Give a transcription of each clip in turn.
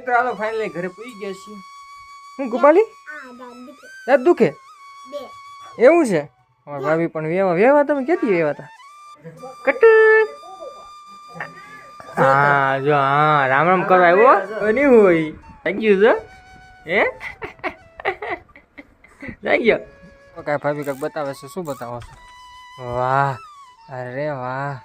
મિત્રો હાલો ફાઇનલી ઘરે પૂરી ગયા છીએ. હું ગોપાલી? દાંત દુખે? એવું છે? અમારા ભાભી પણ વેવા વેવા તમે ક્યાંથી વેવા હતા? કટ હા જો હા રામ રામ કરવા આવ્યો બની હોય. થેન્ક ગયું સર હે? થઈ ગયો કાંઈ ભાભી કંઈક બતાવે છે શું બતાવો છો? વાહ. અરે વાહ.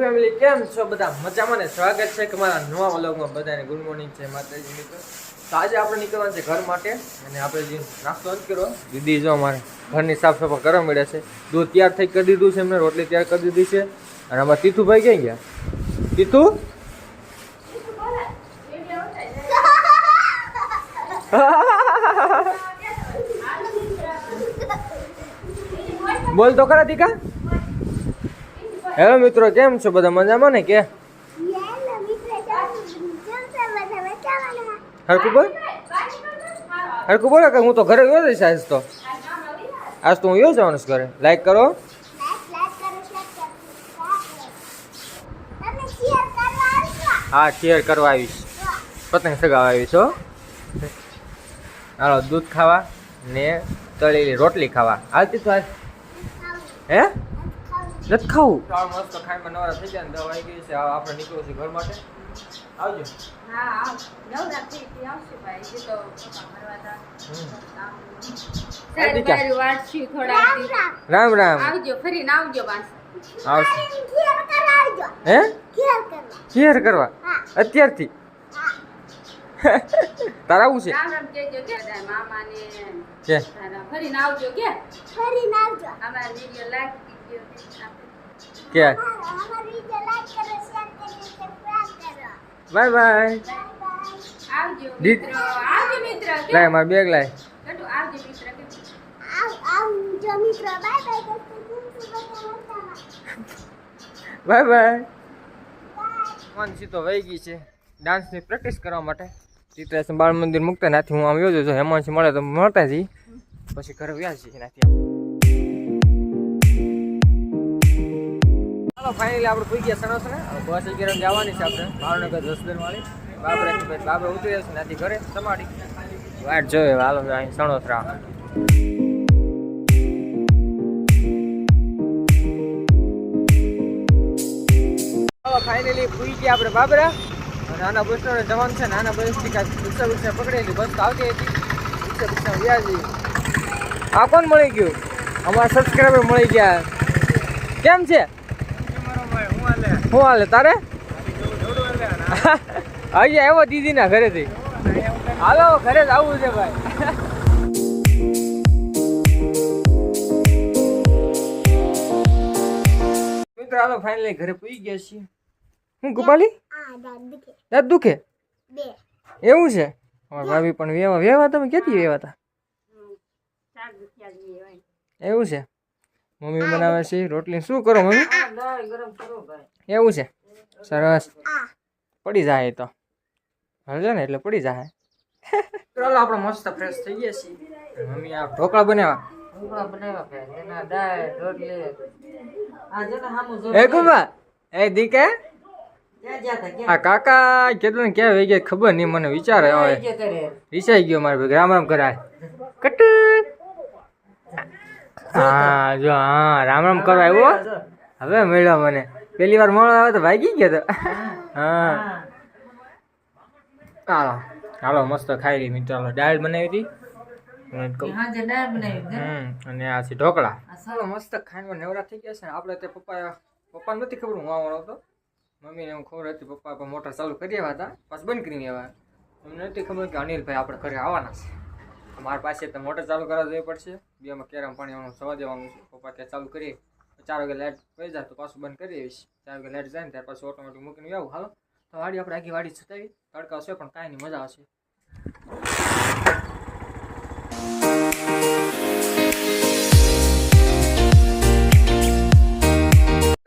ફેમિલી કેમ છો બધા? મજામાં ને? સ્વાગત છે કે મારા નવા વ્લોગમાં. બધાને ગુડ મોર્નિંગ છે માતાજી મિત્રો. તો આજે આપણે નીકળવાનું છે ઘર માટે અને આપણે જે નાસ્તો જ કર્યો દીદી જો અમારે ઘરની સાફ સફાઈ કરવા મળે છે. દૂધ તૈયાર થઈ કરી દીધું છે એમને રોટલી તૈયાર કરી દીધી છે. અને અમારા તીથુભાઈ ક્યાં ગયા? તીથુ બોલ તો ખરા દીકા. હેલો મિત્રો, કેમ છો? બધા મજામાં ને કે? હરકું બોલ. હરકું બોલે કે હું તો ઘરે ગયો જઈશ આજ તો? આજ તો હું ગયો જવાનું ઘરે. લાઈક કરો. હા શેર કરવા આવીશ. પતંગ સગાવા આવીશ, હો. હાલો, દૂધ ખાવા ને તળેલી રોટલી ખાવા. હાલતી તો હે? નથી ખાવું. મસ્ત ખાઈને નવરા થઈ ગયા ને દવા આવી ગઈ છે. આપણે નીકળવું છે ઘર માટે. આવજો. હા આવ. નવરાત્રી આવશે ભાઈ. જે તો રામ રામ રામ રામ. આવજો ફરીને આવજો પાછા આવજો હે? શેર કરવા. શેર કરવા? અત્યારથી? તારા આવું છે? રામ રામ કેજો કે કે? આવજો કે? ફરીને આવજો. અમારા વીડિયો લાઈક દીજો કે બાય બાય. આવજો મિત્રો આવજો મિત્ર લાય માર બેગ લાય. કટુ આવજો મિત્ર આવજો મિત્ર bye bye. Bye bye Mansi તો વહી ગઈ છે ડાન્સની પ્રેક્ટિસ કરવા માટે. ચિત્રેશન બાળ મંદિર મૂકતા નાથી હું આમ યોજો છું. હેમાંશી મળે તો મળતા જઈ પછી ઘરે વ્યાજ છે નાથી ફાઇનલી આપણે પૂઈ ગયા સણસ ને બસ અગિયાર જવાની છે આપણે. ભાવનગર વાળી. બાબરે બાબરે ઉતરી જશે ત્યાંથી ઘરે સમાડી. વાટ જોઈએ હાલો, અહીં સણોસરા ફાઇનલી પૂઈ ગયા આપણે બાબરા. અને આના બસનો જવાનું છે. નાના બસથી કાંઈક રિક્ષા બિક્ષા પકડેલી. બસ તો આવતી હતી. રિક્ષા બિક્ષા વ્યાજી આ કોણ મળી ગયું? અમારા સબસ્ક્રાઈબર મળી ગયા. કેમ છે? શું હાલે તારે? અહીંયા આવ્યો દીદીના ઘરેથી. હાલો ઘરે જ આવવું છે ભાઈ. મિત્રો હાલો ફાઇનલી ઘરે પૂઈ ગયા છીએ. હું ગોપાલી? દાંત દુખે? એવું છે? અમારા ભાભી પણ વેવા વેવા? તમે ક્યાંથી વેવા હતા એવું છે? મમ્મી બનાવે છે રોટલી. શું કરો મમ્મી? એવું છે? સરસ. પડી જાય એ તો. હલજો ને એટલે પડી જાય. ચાલો આપણે મસ્ત ફ્રેશ થઈ ગયા છીએ. મમ્મી આ ઢોકળા બનાવ્યા. એ કુમા? એ દીકે? આ કાકા કેટલું ને ક્યાં વહી ગયા ખબર નહીં મને વિચાર આવે. વિચારી ગયો મારે. રામ રામ કરાય. કટ હા જો હા રામ રામ કરવા આવ્યો હવે મળ્યો મને. પેલી વાર મળવા આવે તો ભાગી ગયો તો. હા. હાલો. હાલો મસ્ત ખાઈ લઈ મિત્રો. હાલો દાળ બનાવી હતી? અને આ છે ઢોકળા. ચાલો મસ્ત ખાઈને નવરા થઈ ગયા છે ને. આપણે તે પપ્પા પપ્પા નથી ખબર હું આવવાનો હતો. મમ્મીને એમ ખબર હતી પપ્પા મોટર ચાલુ કરી આવ્યા હતા. પાછ બંધ કરીને આવ્યા. અમને નથી ખબર કે અનિલભાઈ આપણે ઘરે આવવાના છે. મારા પાસે તો મોટર ચાલુ કરવા જવી પડશે. બેમાં કેરમ પાણી સવા દેવાનું છે. પપ્પા ત્યાં ચાલુ કરીએ. ચાર વાગે લાઇટ પડી જાય તો પાછું બંધ કરી દઈશ. ચાર વાગે લાઇટ જાય ને ત્યાર પાછું ઓટોમેટિક મૂકીને આવું હાલો? તો વાડી આપણે આખી વાડી છતાવી તડકા છે પણ કાંઈ નહીં, મજા આવશે.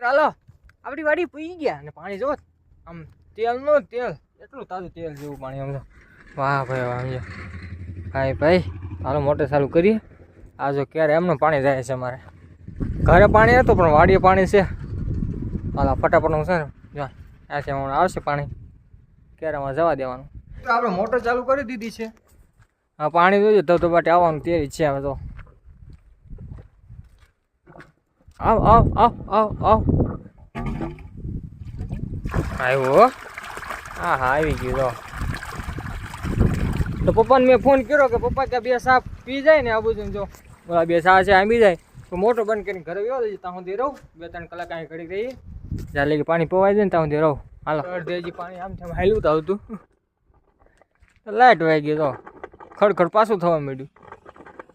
ચાલો આપણી વાડી પૂઈ ગયા અને પાણી જો આમ તેલ નો તેલ, એટલું તાજું તેલ જેવું પાણી આમ. વાહ ભાઈ વાહ ભાઈ ભાઈ હાલો મોટર ચાલુ કરીએ. આ જો ક્યારે એમનું પાણી જાય છે અમારે ઘરે પાણી હતું પણ વાડીએ પાણી છે. હાલો ફટાફટ છે ને જો આ છે હમણાં આવશે પાણી. કેરામાં જવા દેવાનું. તો આપણે મોટર ચાલુ કરી દીધી છે. હા પાણી જોજો તો તો બાટે આવવાનું તૈયારી છે હવે તો. આવ આવ આવ આવ આવ. આવ્યો હા હા આવી ગયું તો પપ્પાને મેં ફોન કર્યો કે પપ્પા કે બે સાપ પી જાય ને આ બધું જો. ઓલા બે સા છે આંબી જાય. તો મોટો બંધ કરીને ઘરે વ્યવ જઈએ ત્યાં સુધી રહું. બે ત્રણ કલાક અહીં ઘડી રહીએ. જ્યાં લગી પાણી પવાય જાય ને ત્યાં સુધી રહું. હાલો. અડધે હજી પાણી આમ તેમ હાલ્યું તો આવતું. લાઇટ વાઈ ગઈ તો ખડખડ પાછું થવા માંડ્યું.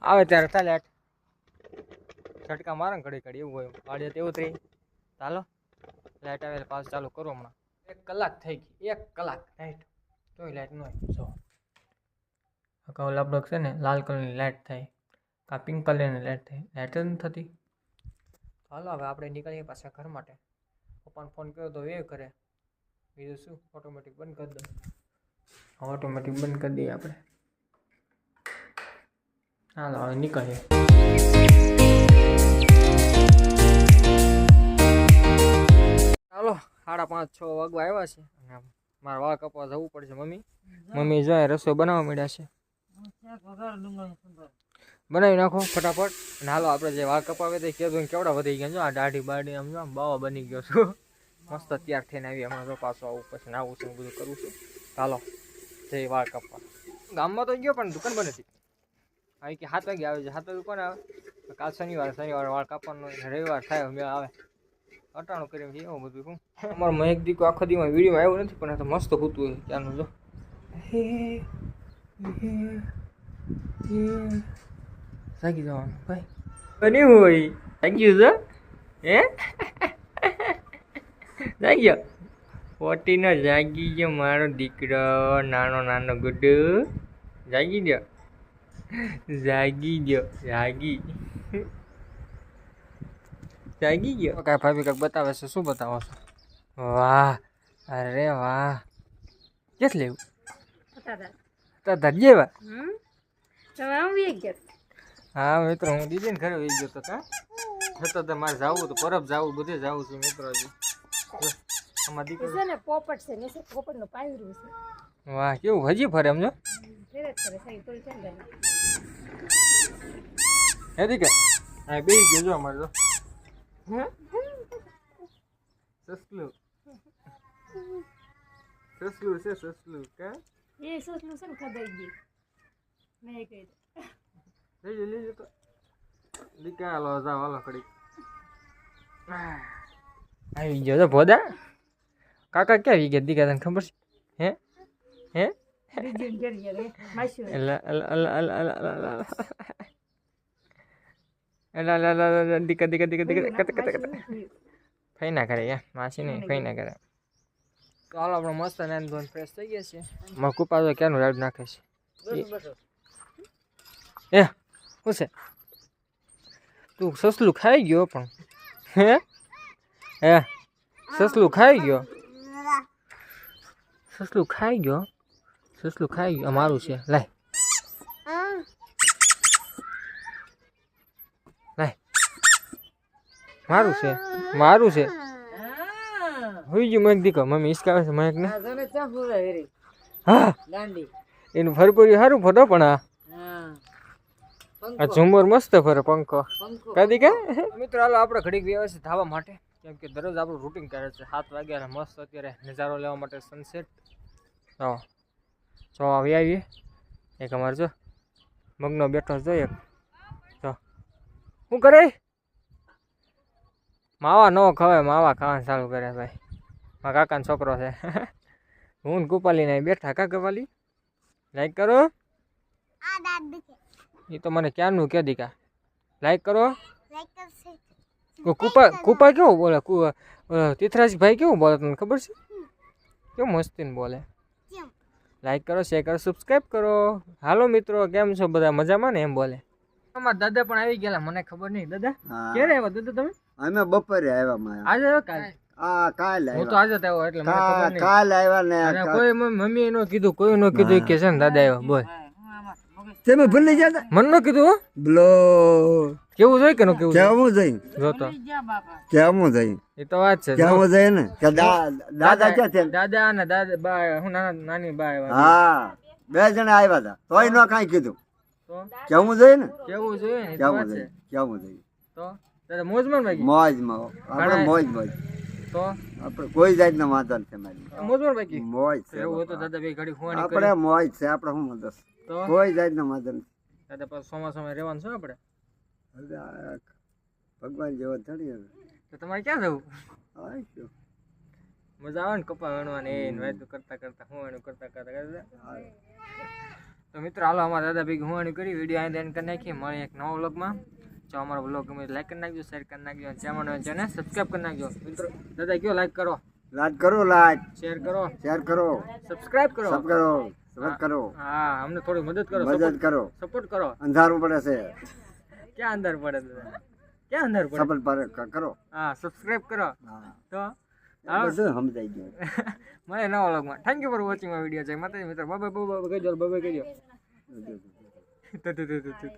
આવે ત્યારે થાય લાઇટ ઝટકા મારે ઘડી ઘડી એવું હોય. પાડીએ તેવું થઈ ચાલો. લાઇટ આવે પાછું ચાલુ કરો હમણાં. એક કલાક થઈ ગઈ. એક કલાક. લાઇટ તોય લાઇટ ન હોય. અગાઉ લગભગ છે ને લાલ કલરની લાઇટ થાય. કાં પિંક કલરની લાઇટ થાય. લાઇટ જ નથી થતી. હાલો હવે આપણે નીકળીએ પાછા ઘર માટે. પપ્પાને ફોન કર્યો તો એ કરે. બીજું શું? ઓટોમેટિક બંધ કરી દો. ઓટોમેટિક બંધ કરી દઈએ આપણે. હાલો હવે નીકળીએ. ચાલો સાડા પાંચ છ વાગવા આવ્યા છે. અને મારા વાળ કપવા જવું પડશે મમ્મી. મમ્મી જો રસોઈ બનાવવા માંડ્યા છે. બનાવી નાખો ફટાફટ. અને હાલો, આપણે જે વાળ કપાવે તે ને કેવડા વધી ગયા જો, આ દાઢી બાઢી આમ જો બાવા બની ગયો છું. મસ્ત તૈયાર થઈને આવી, હમણાં જો પાછો આવું, પછી નાવું છું, બધું કરું છું. ચાલો જે વાળ કપવા. ગામમાં તો ગયો, પણ દુકાન બંધ હતી. આવી કે સાત વાગે આવે છે. સાત વાગે કોણ આવે? કાલ શનિવાર શનિવાર વાળ કાપવાનો રવિવાર થાય મેળ આવે. અટાણું કરીને છે, એવું બધું શું? અમારો મહેક દીકો આખો દીમાં વિડીયોમાં આવ્યો નથી, પણ આ તો મસ્ત હોતું ત્યાંનું, જો. હે હે હે જાગી જવાનું ભાઈ બની હોય જાગ્યું છે હે જાગ્યો પોટીનો જાગી ગયો મારો દીકરો નાનો નાનો ગુડ્ડુ જાગી ગયો જાગી ગયો જાગી જાગી ગયો કાંઈ ભાભી કાંઈક બતાવે છે. શું બતાવો છો? વાહ. અરે વાહ. ક્યાંથી તો તમે આવી ગયા. હા મિત્રો હું દીદી ને ઘરે વહી ગયો તો કા? છતાં તો મારે જવું તો પરબ જવું બધે જવું છે મિત્રો હજી. આમાં દીકરો છે ને પોપટ છે ને પોપટનું છે. વાહ કેવું હજી ફરે એમ જો? હે દીકરા હા બે ગયો જો અમારે તો સસલું. સસલું છે સસલું કા? એ સોસનું છે ને ખદાઈ ગયું મેં કહી લીજો લીજો તો નીકાળો જા વાલો કડી આવી ગયો તો ભોદા કાકા ક્યાં વી ગયા દીકા તને ખબર છે હે હે દીકા દીકા દીકા દીકા ફઈ ના કરે યા માસી નહીં ફઈ ના કરે તો હાલો આપણે મસ્ત નાન ધોન ફ્રેશ થઈ ગયા છે. મારા કુપા તો ક્યાંનું રાડ નાખે છે? એ શું છે? તું સસલું ખાઈ ગયો પણ. હે? હે સસલું ખાઈ ગયો? સસલું ખાઈ ગયો? સસલું ખાઈ ગયો? મારું છે. લાય. લાય. મારું છે. મારું છે. હોઈ ગયું મહેક દીકો મમ્મી ઈસકાવે છે મહેક ને? હા એનું ફરપુરી સારું ફરો પણ આ. આ ઝુમર મસ્ત ફરે પંખો. કદી કે મિત્રો હાલો આપણે ઘડીક વ્યવસ્થિત થવા માટે. કેમ કે દરરોજ આપણું રૂટિન કરે છે. સાત વાગ્યા મસ્ત અત્યારે નજારો લેવા માટે સનસેટ હા જો આવી આવીએ. એક અમારે જો મગનો બેઠો જો એક. જો. શું કરે? માવા ન ખવાય માવા ખાવાનું ચાલુ કરે ભાઈ. મારા કાકાનો છોકરો છે. હું ને ગોપાલીને બેઠા. કા ગોપાલી? લાઈક કરો. એ તો મને ક્યારનું કે દીકા? લાઈક કરો. કુપા કુપા કેવું બોલે? કુ ભાઈ કેવું બોલે તમને ખબર છે? કેવું મસ્તીને બોલે? કેમ? લાઈક કરો શેર કરો સબસ્ક્રાઈબ કરો. હાલો મિત્રો કેમ છો બધા? મજામાં ને? એમ બોલે. અમારા દાદા પણ આવી ગયેલા મને ખબર નહીં. દાદા ક્યારે આવ્યા દાદા તમે? અમે બપોરે આવ્યા આજે આવ્યા કાલે? આ કાલ હું તો આજે આવ્યો એટલે મને ખબર નહીં. કાલ આવ્યા ને અને કોઈ મમ્મી નો કીધું કોઈ નો કીધું કે છે ને દાદા આવ્યા બોલ. તમે ભૂલી ગયા મન નો કીધું બ્લો. કેવું જોઈએ કે નું કેવું કેવું જઈ? જો તો. કેવું જઈ? એ તો વાત છે કેવું જઈ ને? કે દાદા ક્યાં છે? દાદા અને દાદા બા હું નાના નાની બા આવ્યા હા બે જણા આવ્યા હતા તોય ન કાઈ કીધું. તો? કેવું જોઈએ ને? કેવું જોઈએ કેવું જોઈએ કેવું જોઈએ તો? મોજમાં મોજમાં આપણે મોજ મોજ તો? આપણે કોઈ જાતનો વાંધો નથી મારી મોજમાં મોજ છે એવું તો દાદા ભાઈ ઘડી ફોન આપણે મોજ છે આપણે શું મદદ? તો? કોઈ જાતનો વાંધો નથી. દાદા પાછું ચોમાસામાં રહેવાનું છે આપણે? ભગવાન જેવો થડી. તો તમારે ક્યાં જવું? હા, શું? મજા આવે ને કપા વણવાની એ વાતો કરતા કરતા હુવાણું કરતા કરતા તો મિત્રો હાલો અમારા દાદા ભેગી હુવાણું કરી વીડિયો અહીં કરી નાખીએ મળીએ એક નવો વ્લોગમાં. જો અમારો વ્લોગ ગમે લાઈક કરી નાખજો શેર કરી નાખજો અને ચેનલ ચેનલ સબસ્ક્રાઈબ કરી નાખજો મિત્રો દાદા કયો લાઈક કરો લાઈક કરો લાઈક શેર કરો શેર કરો સબસ્ક્રાઈબ કરો સબ કરો સબ કરો હા અમને થોડી મદદ કરો મદદ કરો સપોર્ટ કરો અંધારું પડે છે ક્યાં અંદર પડે દાદા ક્યાં અંદર પડે સપોર્ટ પર ક- કરો હા સબસ્ક્રાઈબ કરો હા તો એ બધું સમજાઈ ગયું મળે નવા વ્લોગમાં thank you for watching my video જય માતાજી મિત્રો બાય બાય બાય કહી દો બાય બાય કહી દો બધું. તું તું તું તું તું